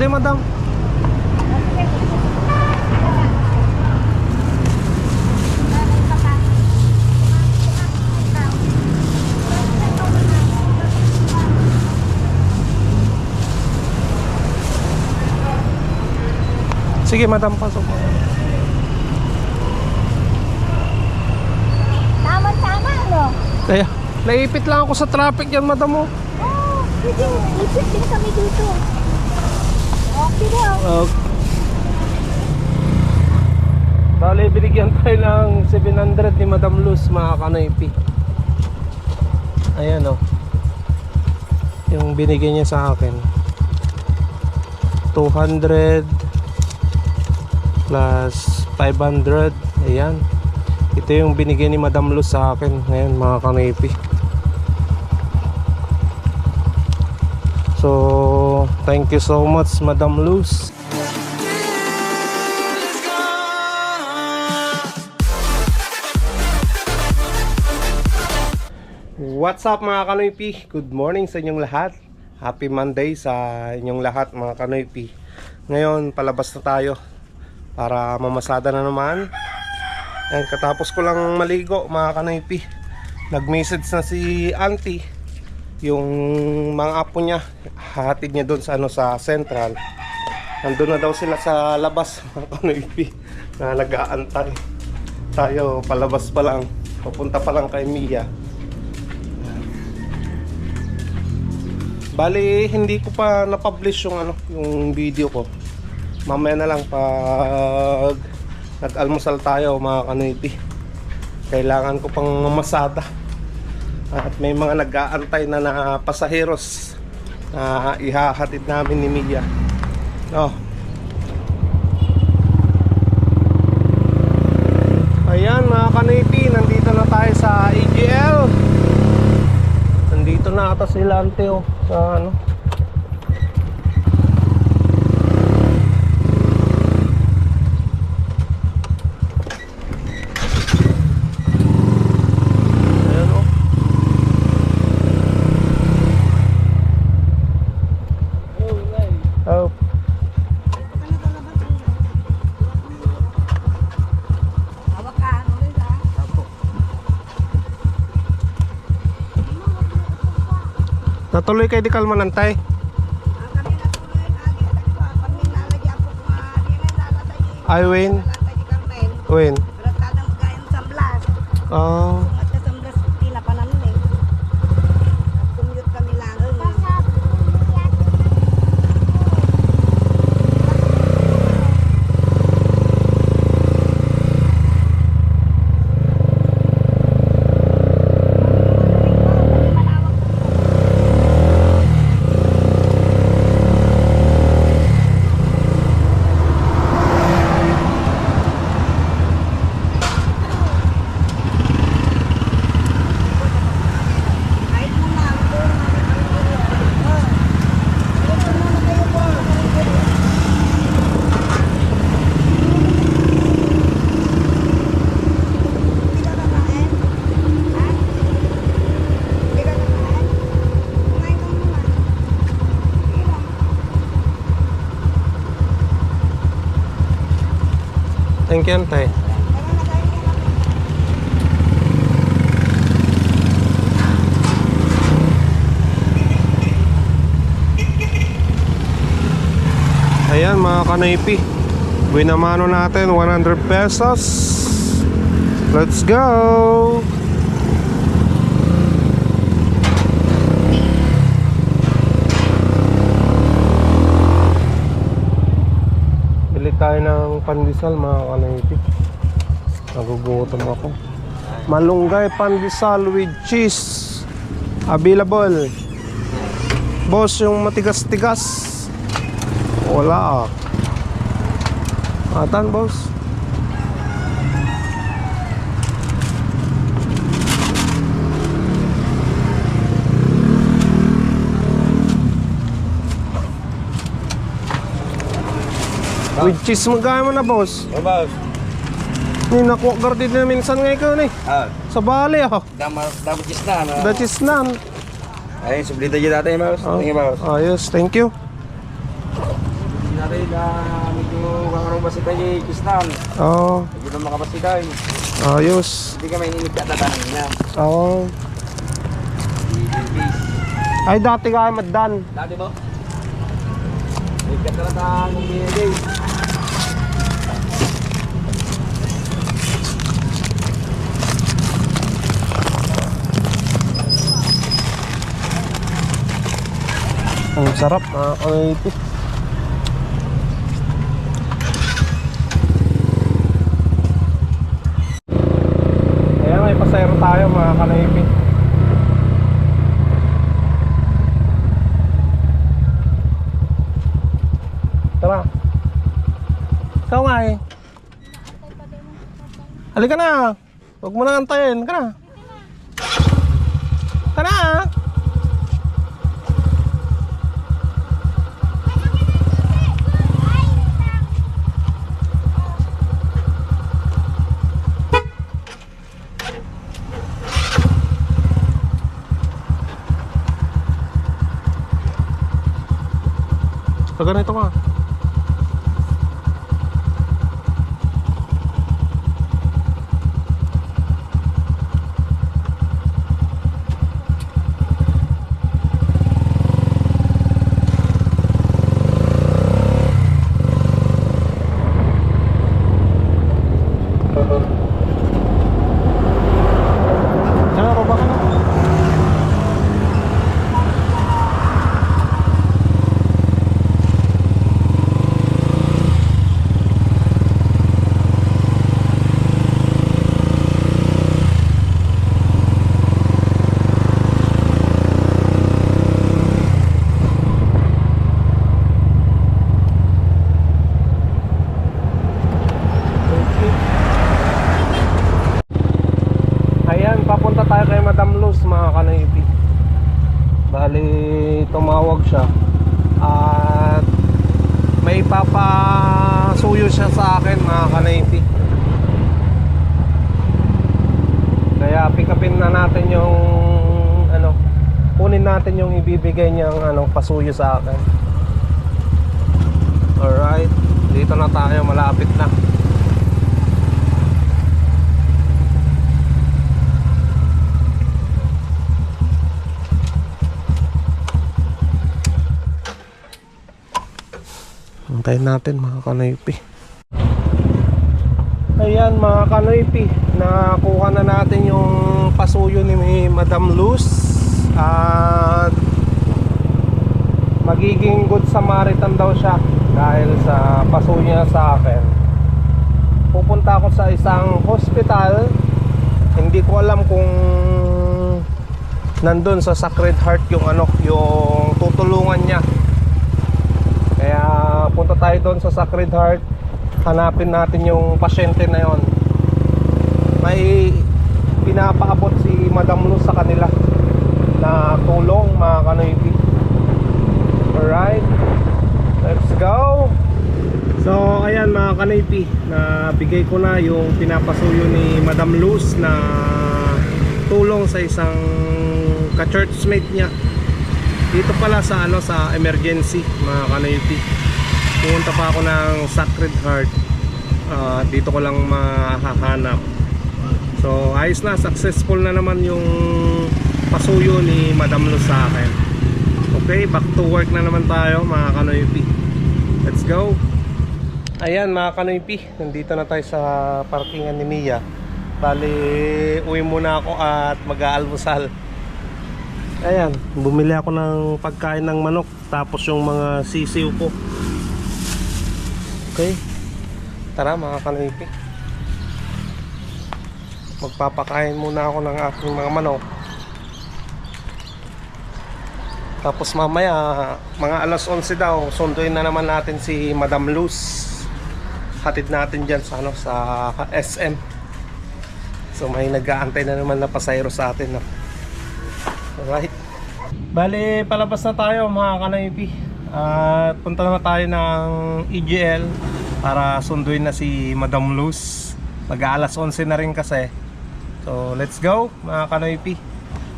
Pwede, madam. Sige, madam, pasok. Tama-tama, ano? Kaya, naipit lang ako sa traffic yan, madam mo. Oh, sige. Isip din kami dito. Okay. Uh, Bale, binigyan tayo ng 700 ni Madam Luz, mga kanaypi. Ayan o. Yung binigyan niya sa akin. 200 plus 500. Ayan. Ito yung binigyan ni Madam Luz sa akin. Ngayon, mga kanaypi. So, thank you so much, Madam Luz. What's up mga kanoypi? Good morning sa inyong lahat. Happy Monday sa inyong lahat mga kanoypi. Ngayon, palabas na tayo para mamasada na naman. Ayan, katapos ko lang maligo mga kanoypi. Nag-message na si auntie yung mga apo niya hahatid niya doon sa ano sa central. Nandun na daw sila sa labas mga kanoypi na nag-aantay. Tayo palabas pa lang. Papunta pa lang kay Mia. Bali hindi ko pa na-publish yung ano yung video ko. Mamaya na lang pag nag-almusal tayo mga kanoypi. Kailangan ko pang mamasada at may mga nag-aantay na na pasaheros na ihahatid namin ni Mia. Oh. Ayan mga kanipi, nandito na tayo sa AGL. Nandito na ata sila ante oh, sa ano. Ayan oh. Oh. Hawak ka, ano rin ha? Natuloy kay di kalmanantay. Ang kami natuloy na agi sa kwan. Pag po mga di na lalatay. Ay, Win. Win. Oh. At sa samblas, tinapanan eh. Commute kami lang. Kahit muna ang doon. Dito muna kayo po. Hindi ka kakain? Ha? Hindi ka kakain? Kumain ka muna. Sige lang. Thank you, antay. Ayan mga kanaypi. Winamano natin 100 pesos. Let's go! Tayo ng pandesal mga kanaypi. Nagugutom ako. Malunggay pandesal with cheese. Available. Boss, yung matigas-tigas. Wala ah. Atan, boss. With cheese magkaya mo na, boss. Oh, boss. Ni nakuha gardi na minsan nga ikaw ni. Ah, Sa bali ah. dama dapat cheese na. No? The cheese nan. Ay, sublita dyan natin, boss. Oh, Tingin, boss. ayos, thank you. Ari na medyo kakaroon ba si tayo Kistan. Oo, Hindi na makapasiday. ayos. Hindi ka may inig katatanin na. Oo. Ay, dati ka maddan. Dati mo? May katatahan ng binigay. Ang sarap, mga kanayipi. Ayan, may pasayro tayo mga kanayipi. Tara. Ikaw nga eh. Halika na. Huwag mo na antayin. Ka na. Ka na. So, ganito ka. Ano, baba ka na. Ayan, papunta tayo kay Madam Luz mga kanayipi. Bali, tumawag siya. At may papasuyo siya sa akin mga kanayipi. Kaya pick na natin yung ano, kunin natin yung ibibigay niyang ano, pasuyo sa akin. Alright, dito na tayo, malapit na. Antayin natin mga kanoypi. Ayan mga kanoypi, nakuha na natin yung pasuyo ni Madam Luz at magiging good Samaritan daw siya dahil sa pasuyo niya sa akin. Pupunta ako sa isang hospital. Hindi ko alam kung nandun sa Sacred Heart yung ano, yung tutulungan niya. Kaya punta tayo doon sa Sacred Heart. Hanapin natin yung pasyente na yon. May pinapaabot si Madam Luz sa kanila na tulong mga kanoypi. Alright. Let's go. So ayan mga kanoypi, nabigay ko na yung pinapasuyo ni Madam Luz na tulong sa isang ka-churchmate niya dito pala sa ano sa emergency mga kanoypi pumunta pa ako ng Sacred Heart. Ah, dito ko lang mahahanap. So ayos na. Successful na naman yung pasuyo ni Madam Luz sa akin. Okay back to work na naman tayo mga kanoypi. Let's go. Ayan mga kanoypi. Nandito na tayo sa parkingan ni Mia. Bali uwi muna ako at mag-aalmusal. Ayan, bumili ako ng pagkain ng manok tapos yung mga sisiw ko. Okay. Tara mga kanipi. Magpapakain muna ako ng aking mga manok. Tapos mamaya, mga alas 11 daw, sunduin na naman natin si Madam Luz. Hatid natin dyan sa, ano, sa SM. So may nag-aantay na naman na pasayro sa atin. No? Alright. Bali, palabas na tayo mga kanaypi. At punta na tayo ng EGL para sunduin na si Madam Luz. Mag-aalas 11 na rin kasi. So, let's go mga kanaypi.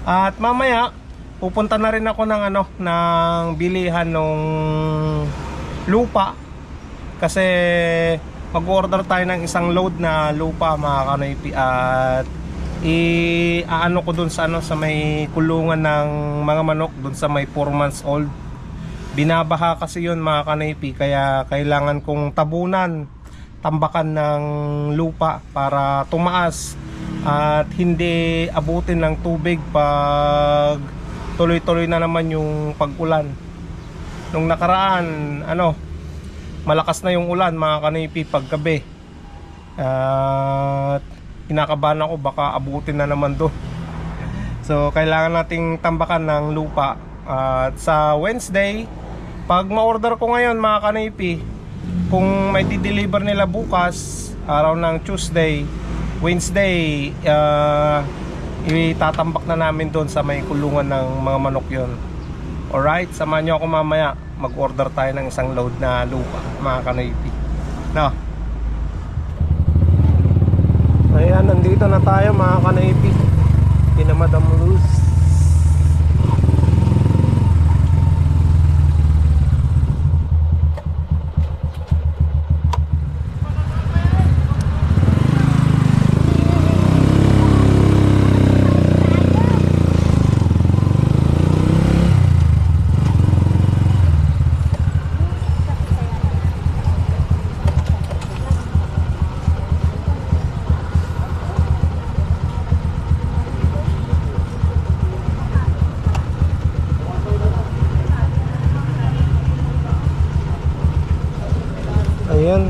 At mamaya, pupunta na rin ako ng ano, ng bilihan ng lupa Kasi mag-order tayo ng isang load na lupa mga kanoypi at i aano ko dun sa ano sa may kulungan ng mga manok dun sa may 4 months old binabaha kasi yun mga kanoypi kaya kailangan kong tabunan tambakan ng lupa para tumaas at hindi abutin ng tubig pag tuloy-tuloy na naman yung pag-ulan. Nung nakaraan ano malakas na yung ulan mga kanipi paggabi. At kinakabahan ako baka abutin na naman doon. So kailangan nating tambakan ng lupa. At sa Wednesday pag ma-order ko ngayon mga kanipi kung may di-deliver nila bukas araw ng Tuesday Wednesday uh, itatambak na namin doon sa may kulungan ng mga manok yon Alright, samahan nyo ako mamaya. Mag-order tayo ng isang load na lupa mga kanipi no? Ayan, nandito na tayo mga kanaypi. Kina Madam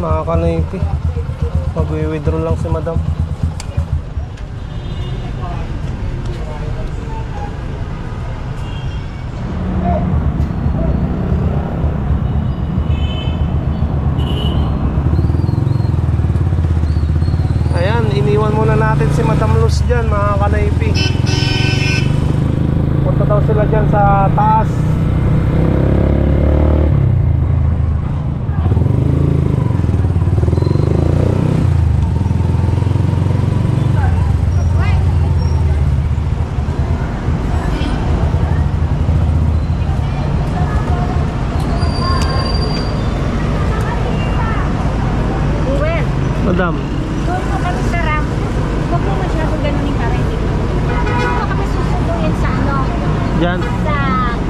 mga kanaypi. Mag-withdraw lang si Madam. Ayan, iniwan muna natin si Madam Luz dyan mga kanaypi. Punta daw sila dyan sa taas. Ruel, Madam, doon mo kami sa ramp. Huwag mo masyado ganun yung karay dito. Doon mo kami susunduin sa ano, dyan. sa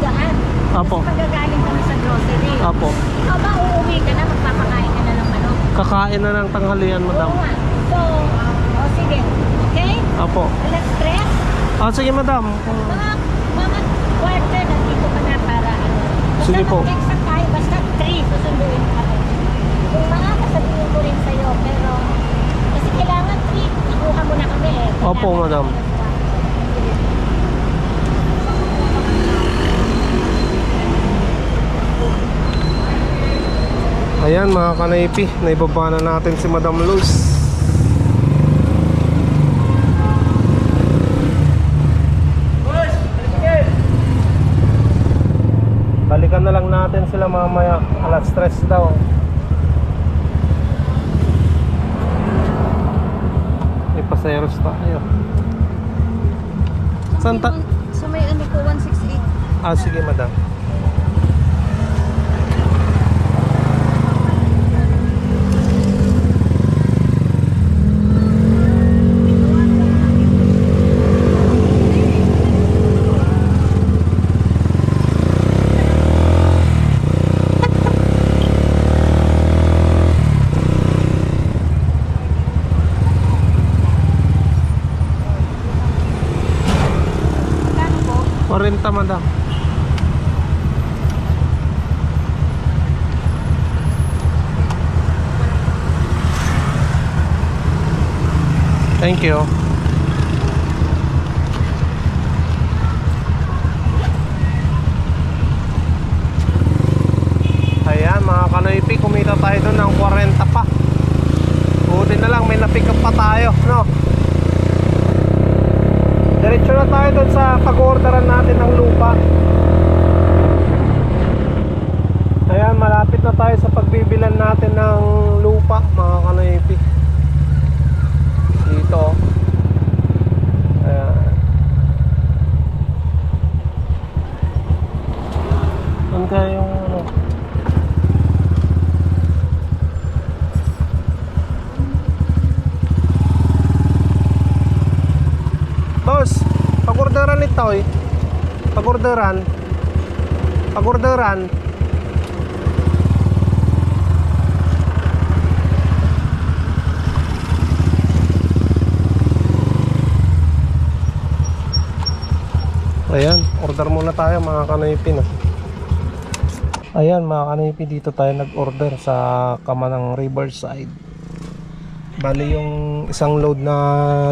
daan. Apo. Kasi pagagaling kami sa grocery. Apo. Ikaw ba uuwi ka na, magpapakain ka na ng manok? Kakain na ng tanghalian, Madam. Oo nga. So, o sige. Okay? Apo. Let's stress. Ah, sige, Madam. Mga, mga quarter, nandito ka na para ano. Basta Sige po. mag-exact tayo, basta 3, susunduin kami. Kung mga sasabihin ko rin sa'yo, pero kasi kailangan 3, ikuha mo na kami eh. Opo, Kailangan madam. alas. Ayan mga kanaypi, naibaba na natin si Madam Luz. Balikan na lang natin sila mamaya, alas stress daw. May paseros tayo. Saan ta- Sa may ano ko, 168. Ah, sige madam. Kano po? 40 madam. Thank you. Ayan mga kanoypi, kumita tayo doon ng 40 pa. Buti na lang, may na-pick up pa tayo, no? Diretso na tayo doon sa pag-orderan natin ng lupa. Ayan, malapit na tayo sa pagbibilan natin ng lupa, mga kanoypi. Pag-orderan. Ayan, order muna tayo mga kanaypi no. Ayan mga kanaypi, dito tayo nag-order sa Kamanang Riverside. Bali yung isang load na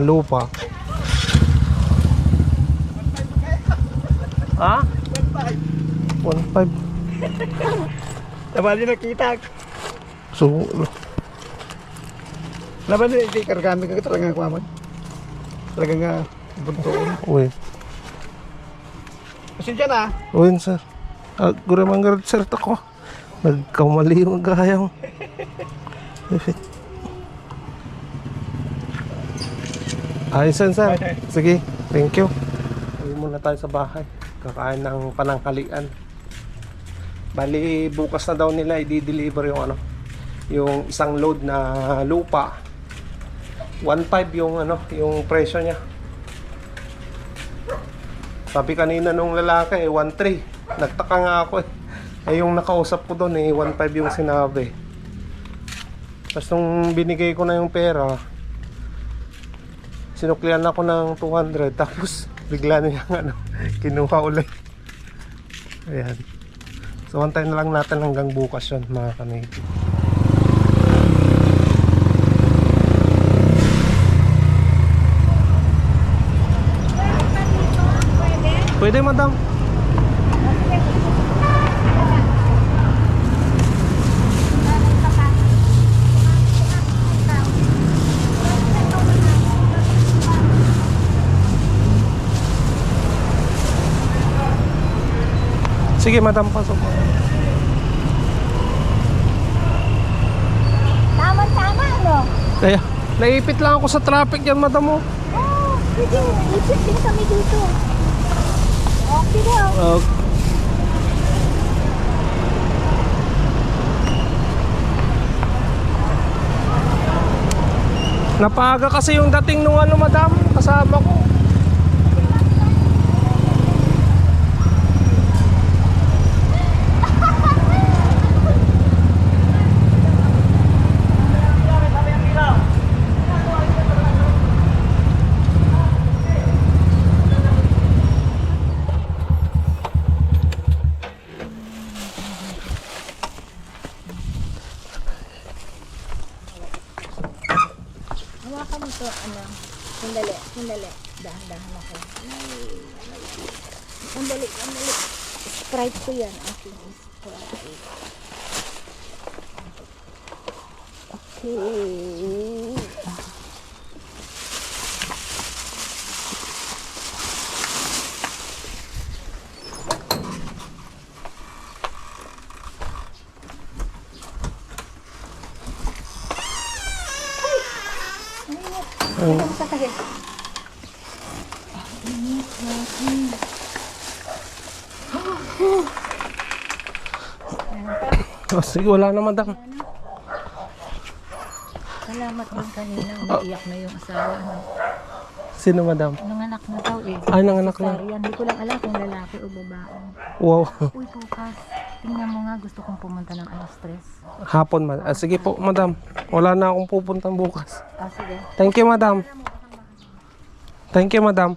lupa. Ha? 1.5. Tama din nakita. So, Laban din, hindi kargami ka talagang kumaman. Talagang uh, buntuon. uy. Pasensya na. Uy, sir. Ah, gura manggarat sir ako. Nagkamali yung gayang. Ayos yan, sir. Sige, thank you. Uwi muna tayo sa bahay. Kakain ng panangkalian. Bali, bukas na daw nila i-deliver yung ano, yung isang load na lupa. 1.5 yung ano, yung presyo niya. Sabi kanina nung lalaki eh, 1.3. Nagtaka nga ako eh. Eh yung nakausap ko doon eh, 1.5 yung sinabi. Tapos nung binigay ko na yung pera, sinuklian ako ng 200. Tapos bigla niya ano, kinuha ulit. Ayan. So antayin na lang natin hanggang bukas yun mga kanaypi. Pwede madam. Sige madam, pasok. Tama-tama, ano? Kaya, naipit lang ako sa traffic yan madam oh. Oh, sige. Isip din kami dito. Okay daw. Uh, Napaga kasi yung dating nung ano madam, kasama ko. Hawakan mo to, ano. Sandali, sandali. Dahan-dahan ako. Ay, Sandali, sandali. Sprite ko yan. Okay, Sprite. Okay. Ano Oh, sige, wala na madam. Salamat din kanina. Umiiyak na yung asawa. No? Sino madam? Nanganak na daw eh. Ay, nanganak na. Cesarean. Hindi ko lang alam kung lalaki o babae. Wow. Uy, bukas. Tingnan mo nga, gusto kong pumunta ng alas stress. Hapon man. Ah, sige po madam. Wala na akong pupuntang bukas. Ah, sige. Thank you madam. Thank you madam.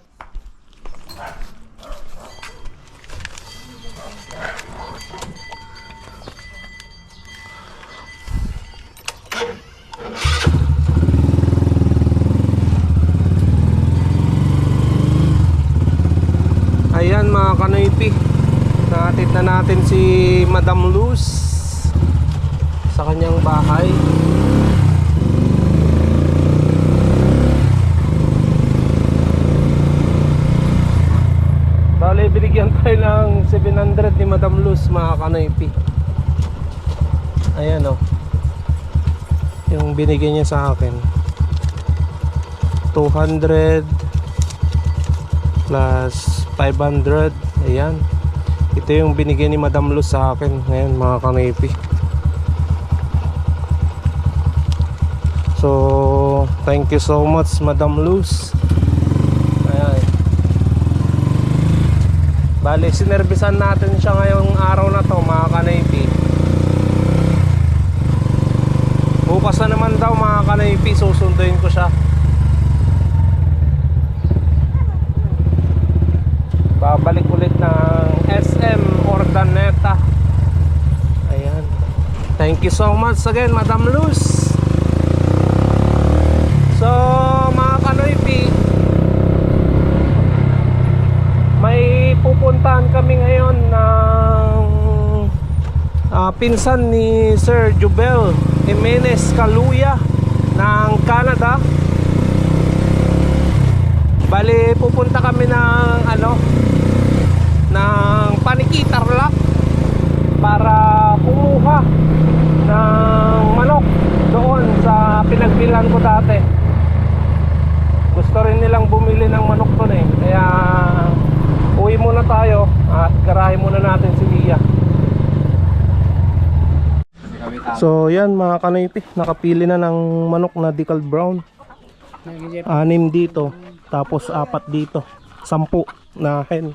Kanoypi Natit na natin si Madam Luz Sa kanyang bahay. Bale, binigyan tayo ng 700 ni Madam Luz mga kanoypi Ayan o Yung binigay niya sa akin. 200 plus 500 ayan ito yung binigay ni Madam Luz sa akin ngayon mga kanipi so thank you so much Madam Luz ayan Bali, sinervisan natin siya ngayong araw na to mga kanaypi. Bukas na naman daw mga kanaypi, susunduin ko siya. Babalik ulit ng SM Ordaneta. Ayan. Thank you so much again, Madam Luz. So, mga kanoypi, may pupuntahan kami ngayon ng ah, pinsan ni Sir Jubel Jimenez Caluya ng Canada. Bali, pupunta kami ng ano ng Panikitarlak para kumuha ng manok doon sa pinagbilan ko dati. Gusto rin nilang bumili ng manok doon eh. Kaya uwi muna tayo at garahe muna natin si Lia. So yan mga kanoypi, nakapili na ng manok na decal brown. Anim dito, tapos apat dito. Sampu na hen.